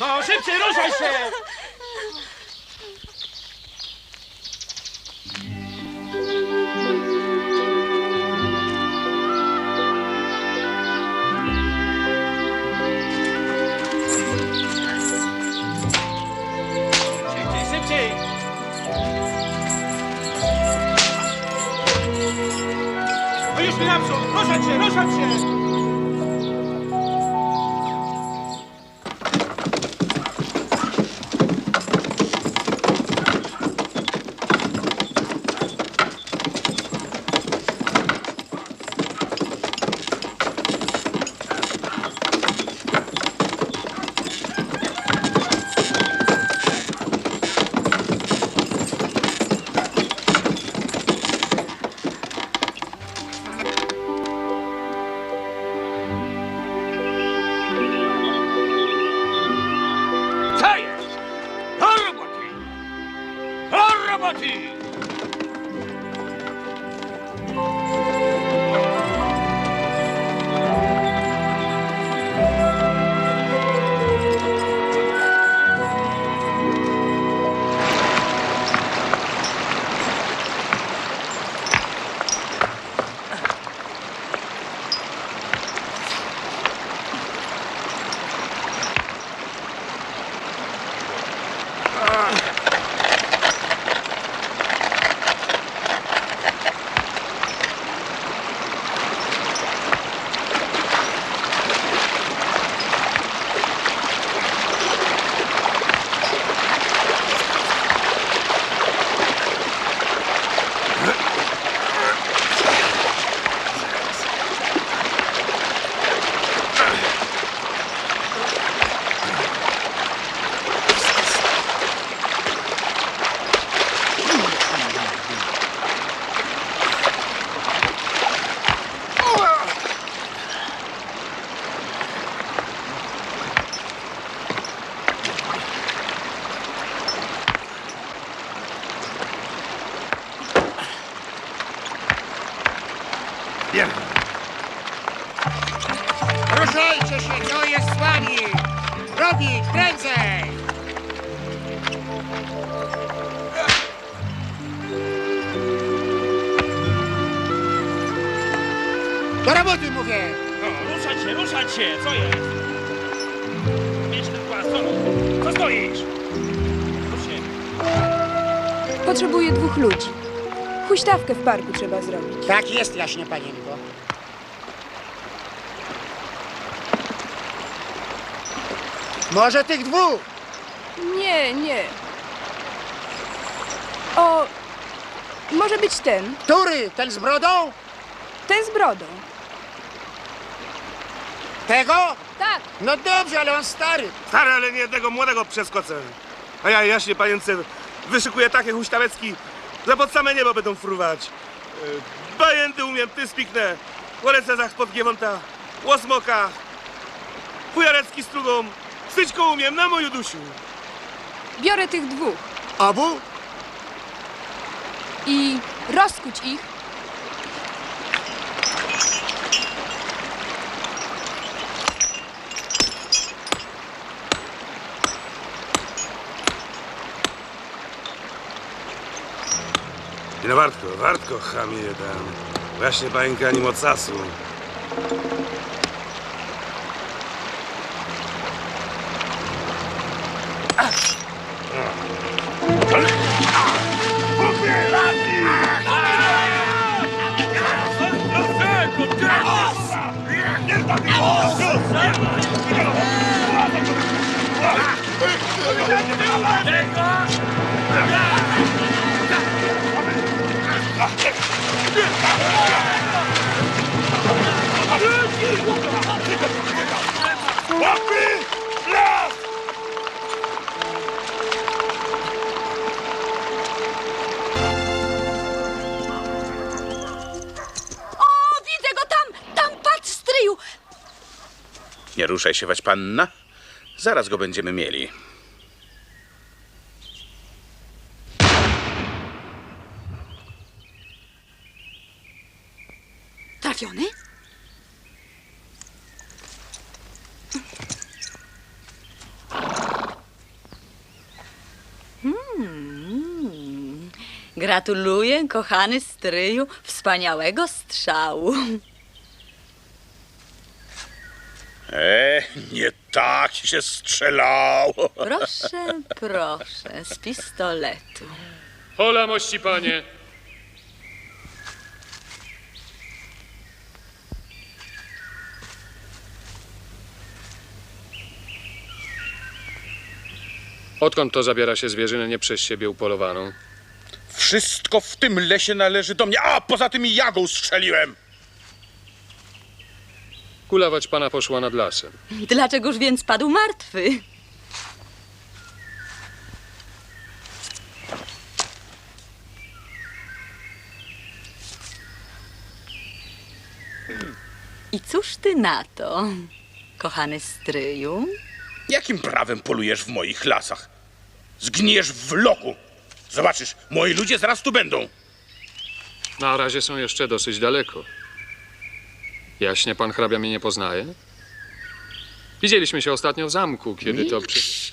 No, szybciej, ruszaj się! Mi naprzód! Ruszać się, ruszać się! Ah. Ruszajcie się, to jest słabi! Robić, prędzej! Do roboty mówię! No, ruszać się, ruszać się! Co jest? Mieć ten co? Co stoisz? Rusz się! Potrzebuję dwóch ludzi. Huśtawkę w parku trzeba zrobić. Tak jest, jaśnie panienko. Może tych dwóch? Nie, nie. O, może być ten. Który? Ten z brodą? Ten z brodą. Tego? Tak. No dobrze, ale on stary. Stary, ale nie jednego młodego przeskoczę. A ja jaśnie panience wyszykuję takie huśtawecki, że pod same niebo będą fruwać. Bajenty umiem, ty spiknę. Łolecę za spod giewonta, łosmoka, chujarecki strugą. Styczką umiem, na moju dusiu. Biorę tych dwóch Obu? i rozkuć ich. No wartko, wartko, chamie jeden. Właśnie pańka nim od sasu. O, widzę go tam! Tam, patrz, stryju! Nie ruszaj się, wać panna. Zaraz go będziemy mieli. Gratuluję, kochany stryju, wspaniałego strzału. E, nie tak się strzelało. Proszę, proszę, z pistoletu. Hola, mości panie. Odkąd to zabiera się zwierzynę nie przez siebie upolowaną? Wszystko w tym lesie należy do mnie. A poza tym i ja go ustrzeliłem. Kulawać pana poszła nad lasem. Dlaczegoż więc padł martwy? I cóż ty na to, kochany stryju? Jakim prawem polujesz w moich lasach? Zgniesz w loku. Zobaczysz, moi ludzie zaraz tu będą. Na razie są jeszcze dosyć daleko. Jaśnie pan hrabia mnie nie poznaje? Widzieliśmy się ostatnio w zamku, kiedy to przy...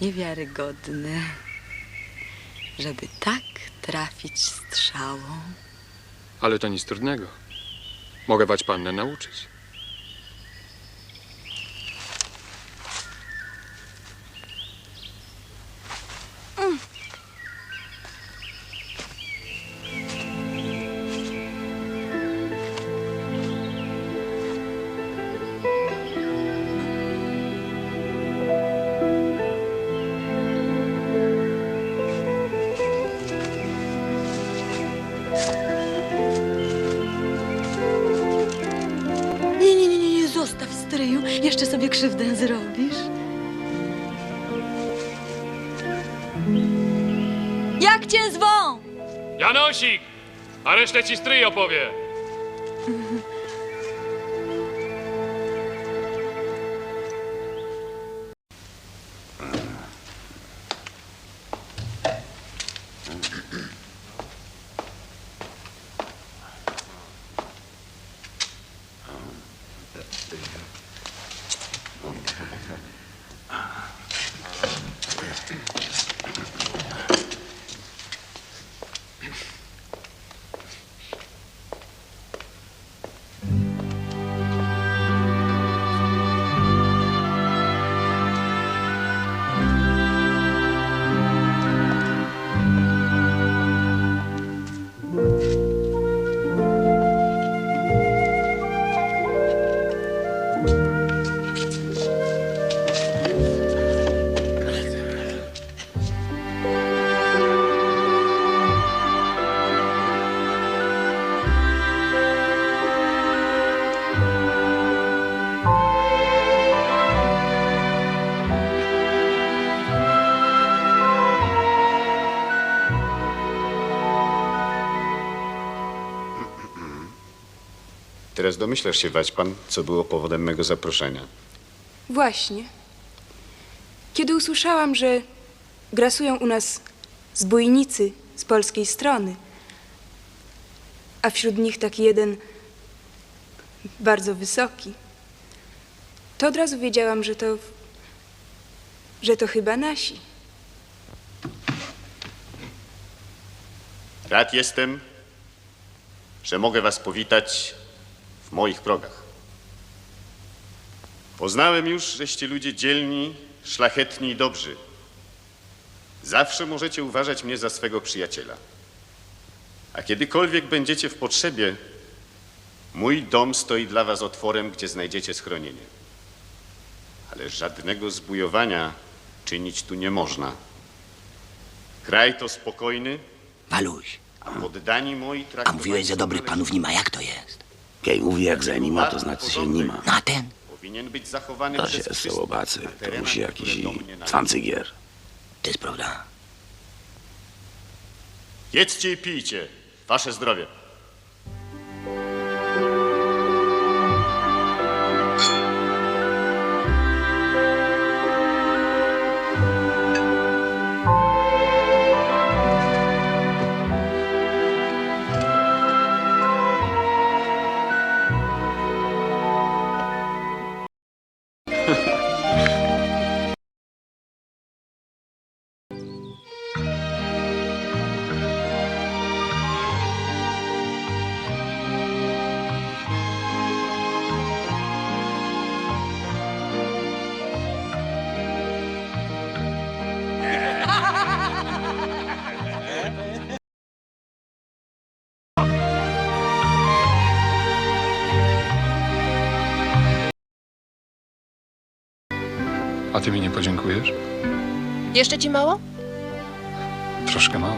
Niewiarygodne, żeby tak trafić strzałą. Ale to nic trudnego. Mogę wać pannę nauczyć. Stryju. Jeszcze sobie krzywdę zrobisz. Jak cię zwą? Janosik! A resztę ci stryj opowie. Domyślasz się, Waćpan, co było powodem mego zaproszenia. Właśnie. Kiedy usłyszałam, że grasują u nas zbójnicy z polskiej strony, a wśród nich taki jeden bardzo wysoki, to od razu wiedziałam, że to, że to chyba nasi. Rad jestem, że mogę was powitać w moich progach. Poznałem już, żeście ludzie dzielni, szlachetni i dobrzy. Zawsze możecie uważać mnie za swego przyjaciela. A kiedykolwiek będziecie w potrzebie, mój dom stoi dla was otworem, gdzie znajdziecie schronienie. Ale żadnego zbujowania czynić tu nie można. Kraj to spokojny, Waluś, a poddani moi a traktowani mówiłeś, że dobrych panów nie ma. Jak to jest? Kiej mówi jak za nim ma, to znaczy się nie ma. No a ten? Powinien być zachowany To przez się wszystkich sołobacy, na to musi jakiś cwancygier. To jest prawda. Jedzcie i pijcie. Wasze zdrowie. A ty mi nie podziękujesz? Jeszcze ci mało? Troszkę mało.